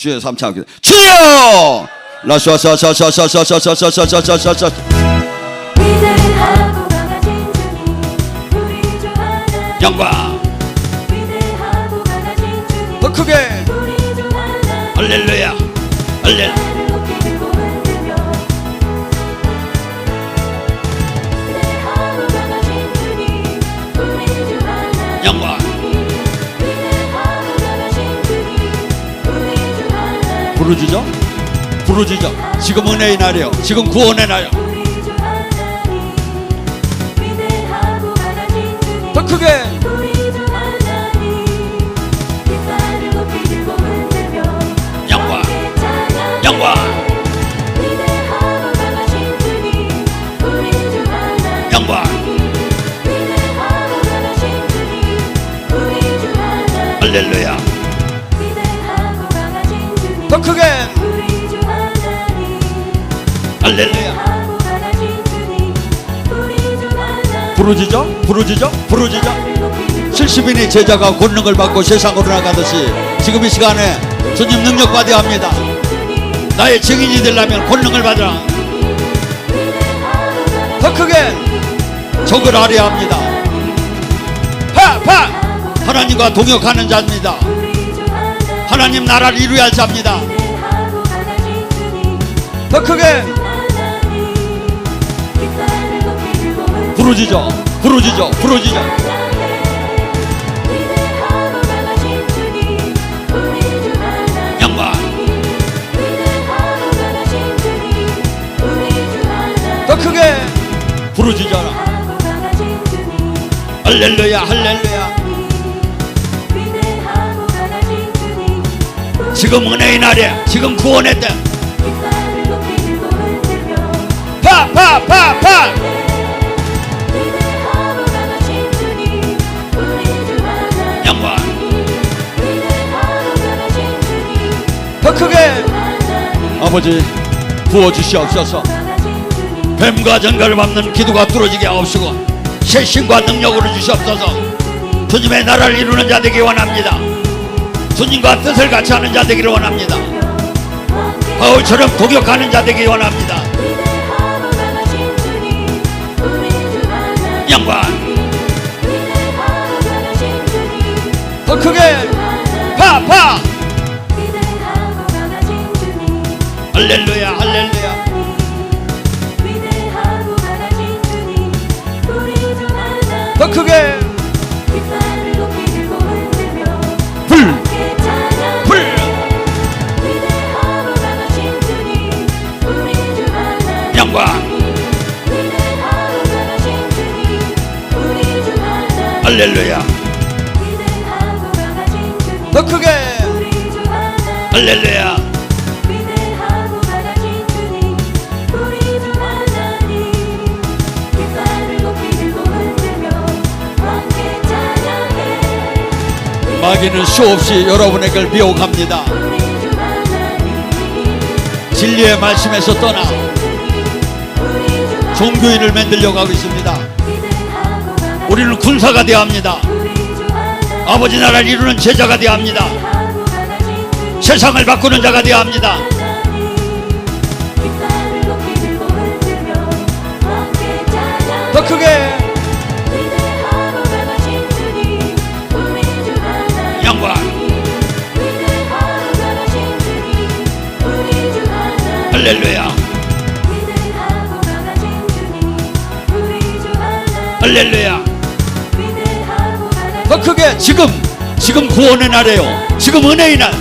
주여 삼창 주여 라샤샤샤샤샤샤샤샤샤샤샤샤 위대하고 강하신 주님 우리 주 하나님 영광 더 크게 할렐루야 할렐 나를 부르짖어? 부르짖어. 지금 은혜의 날이요. 지금 구원의 날이요. 더 크게. 영광. 영광. 영광. 할렐루야. 더 크게. 할렐루야 부르짖어? 부르짖어? 부르짖어? 깃발을 높이 들고 70인의 제자가 권능을 받고 세상으로 나가듯이 지금 이 시간에 주님 능력 받아야 합니다. 나의 증인이 되려면 권능을 받으라 더 크게 적을 알아야 합니다. 파파 하나님과 동역하는 자입니다 하나님 나라를 이루야 자입니다. 더 크게 부르짖어 부르짖어 부르짖어. 영광 더 크게 부르짖어라. 할렐루야 할렐루야. 지금 은혜의 날이야. 지금 구원의 때. 우리 주 하나님 영광. 더 크게 아버지 부어주시옵소서. 뱀과 전갈을 밟는 기도가 뚫어지게 하옵시고 새 신과 능력으로 주시옵소서. 주님의 나라를 이루는 자 되기 원합니다 주님과 뜻을 같이 하는 자 되기를 원합니다. 바울처럼 도격하는 자 되기를 원합니다. 영광 더 크게 할렐루야. 더 크게. 할렐루야. 마귀는 수없이 여러분의 걸 미혹합니다. 진리의 말씀에서 떠나 종교인을 만들려고 하고 있습니다. 우리를 군사가 되어야 합니다. 아버지 나라를 이루는 제자가 되어야 합니다. 세상을 바꾸는 자가 되어야 합니다. 더 크게 영광 할렐루야 할렐루야 더 크게 지금 지금 구원의 날이에요. 지금 은혜의 날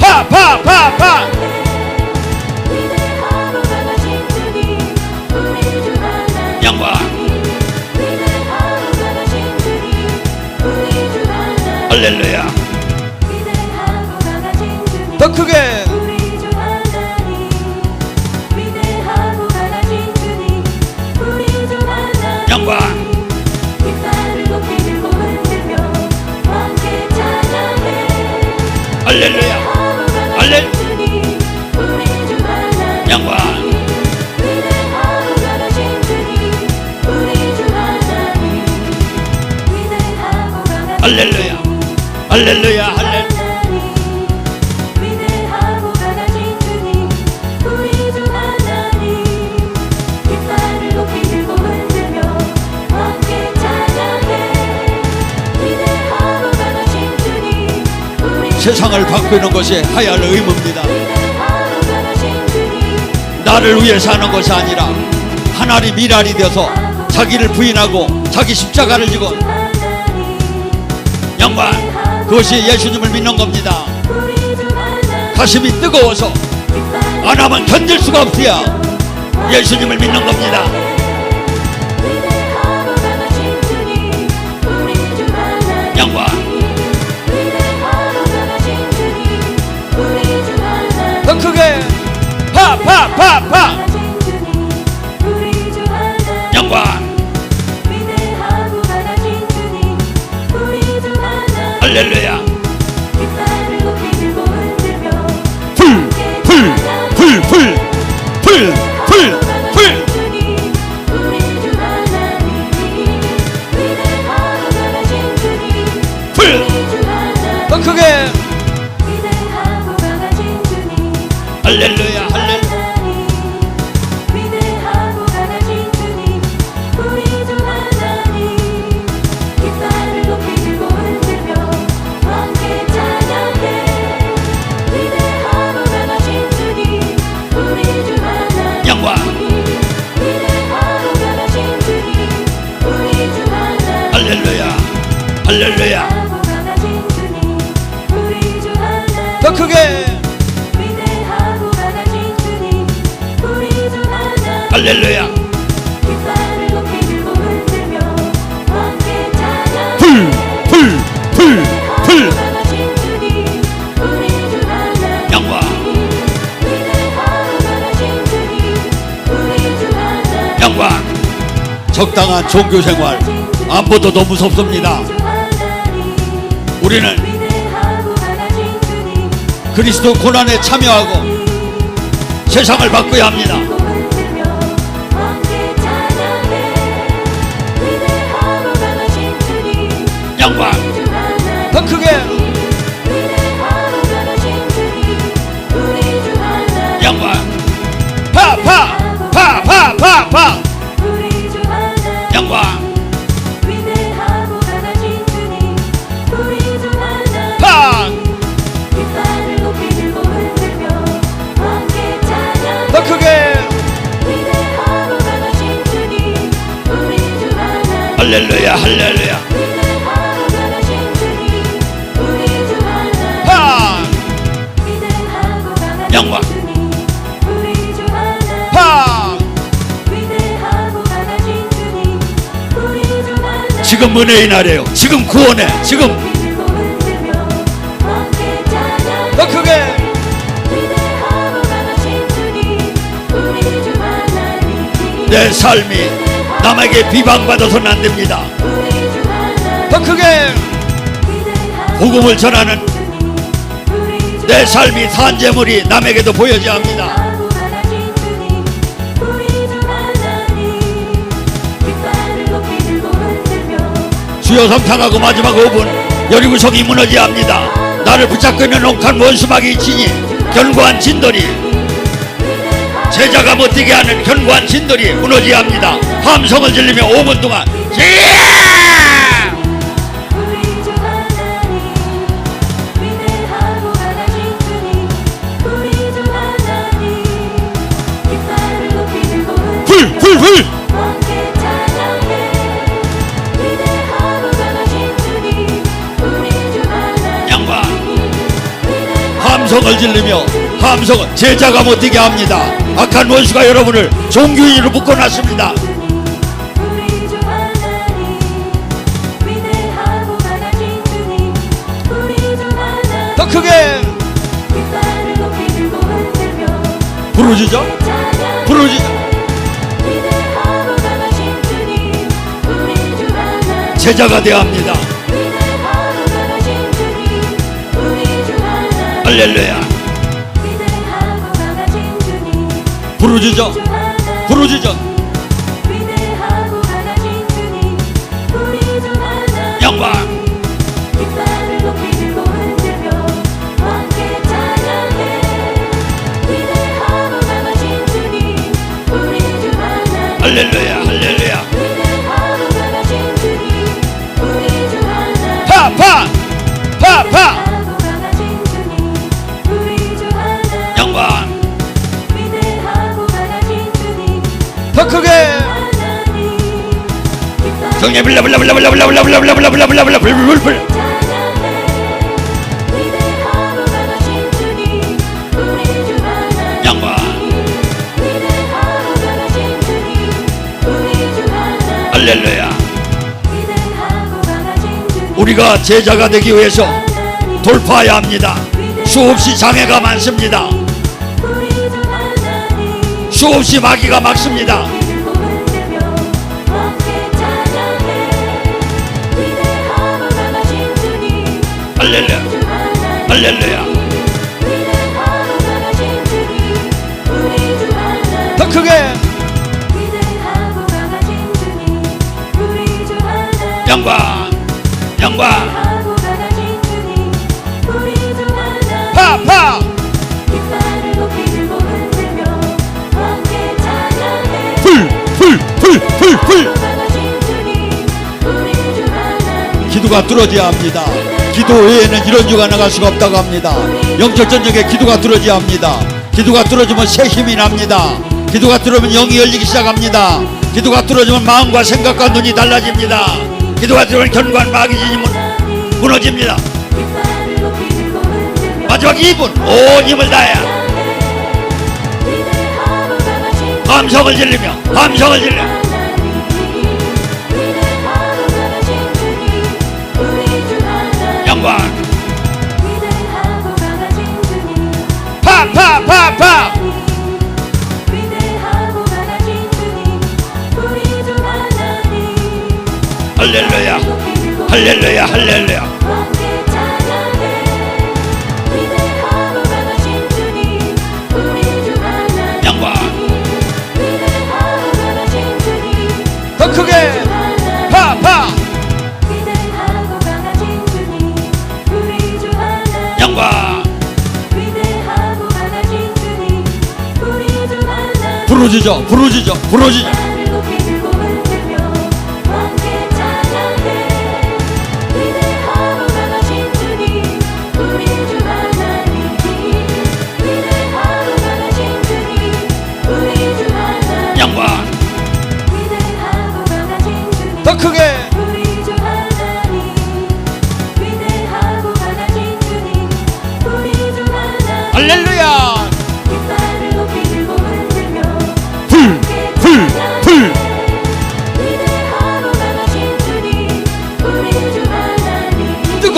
파 파 파파. 양반. 할렐루야. 더 크게 우리 주 세상을 바꾸는 것이 하야할 의무입니다. 나를 위해 사는 것이 아니라 하나님 미랄이 되어서 자기를 부인하고 자기 십자가를 지고 영광 그것이 예수님을 믿는 겁니다. 가슴이 뜨거워서 안 하면 견딜 수가 없어야 예수님을 믿는 겁니다. 영광. 더 크게. 파파파파. 강하 하 할렐루야. 주님 우리 주 하나님 영광 영광 적당한 종교 생활 안보도 더 무섭습니다. 우리는 그리스도 고난에 참여하고 세상을 바꿔야 합니다 영광. 더 크게. 영광. 영광 하나님 파. 함께 찬양해 더 크게. 할렐루야 할렐루야 지금 은혜의 날이에요. 지금 구원해 지금. 더 크게. 내 삶이 남에게 비방받아서는 안 됩니다. 더 크게. 복음을 전하는 내 삶이 산재물이 남에게도 보여져야 합니다 주여 성탄하고 마지막 5분 여리구성이 무너져야 합니다. 나를 붙잡고 있는 옥한 원수막이 있으니 견고한 진돌이 제자가 못되게 하는 견고한 진돌이 무너져야 합니다. 함성을 질리며 5분 동안 예! 우리 주 함성을 질리며 함성을 제자가 못되게 합니다. 악한 원수가 여러분을 종교인으로 묶어놨습니다. 더 크게! 부르짖어? 부르짖어? 제자가 되어야 합니다 할렐루야. 부르짖어. 부르짖어. 영광. 할렐루야 할렐루야. 파파 파파. 정예 불러 불러 불러 불러 불러 불러 불러 불러 불러 불러 불러 불러 불러 불러 하나님 할렐루야 우리가 제자가 되기 위해서 돌파해야 합니다 수없이 장애가 많습니다 수없이 마귀가 막습니다 할렐루야. 더 크게. 영광 영광. 파파. 불불불불불 기도가 뚫어져야 합니다. 기도 외에는 이런 주가 나갈 수가 없다고 합니다. 영적 전쟁에 기도가 뚫어져야 합니다. 기도가 뚫어지면 새 힘이 납니다. 기도가 뚫어지면 영이 열리기 시작합니다. 기도가 뚫어지면 마음과 생각과 눈이 달라집니다. 기도가 뚫으면 견고한 마귀 진이 무- 무너집니다. 마지막 2분 온 힘을 다해 감성을 질리며 감성을 질려 위 팝팝팝팝 할렐루야 할렐루야 할렐루야. 부르짖어 부르짖어 부르짖어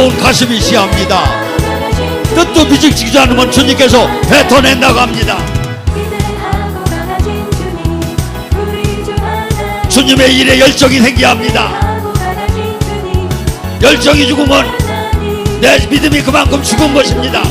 뜨거운 가슴이 시합니다. 뜻도 미직지지 않으면 주님께서 주 하나님 주님의 일에 열정이 생겨야 합니다. 열정이 죽으면 내 믿음이 그만큼 죽은 것입니다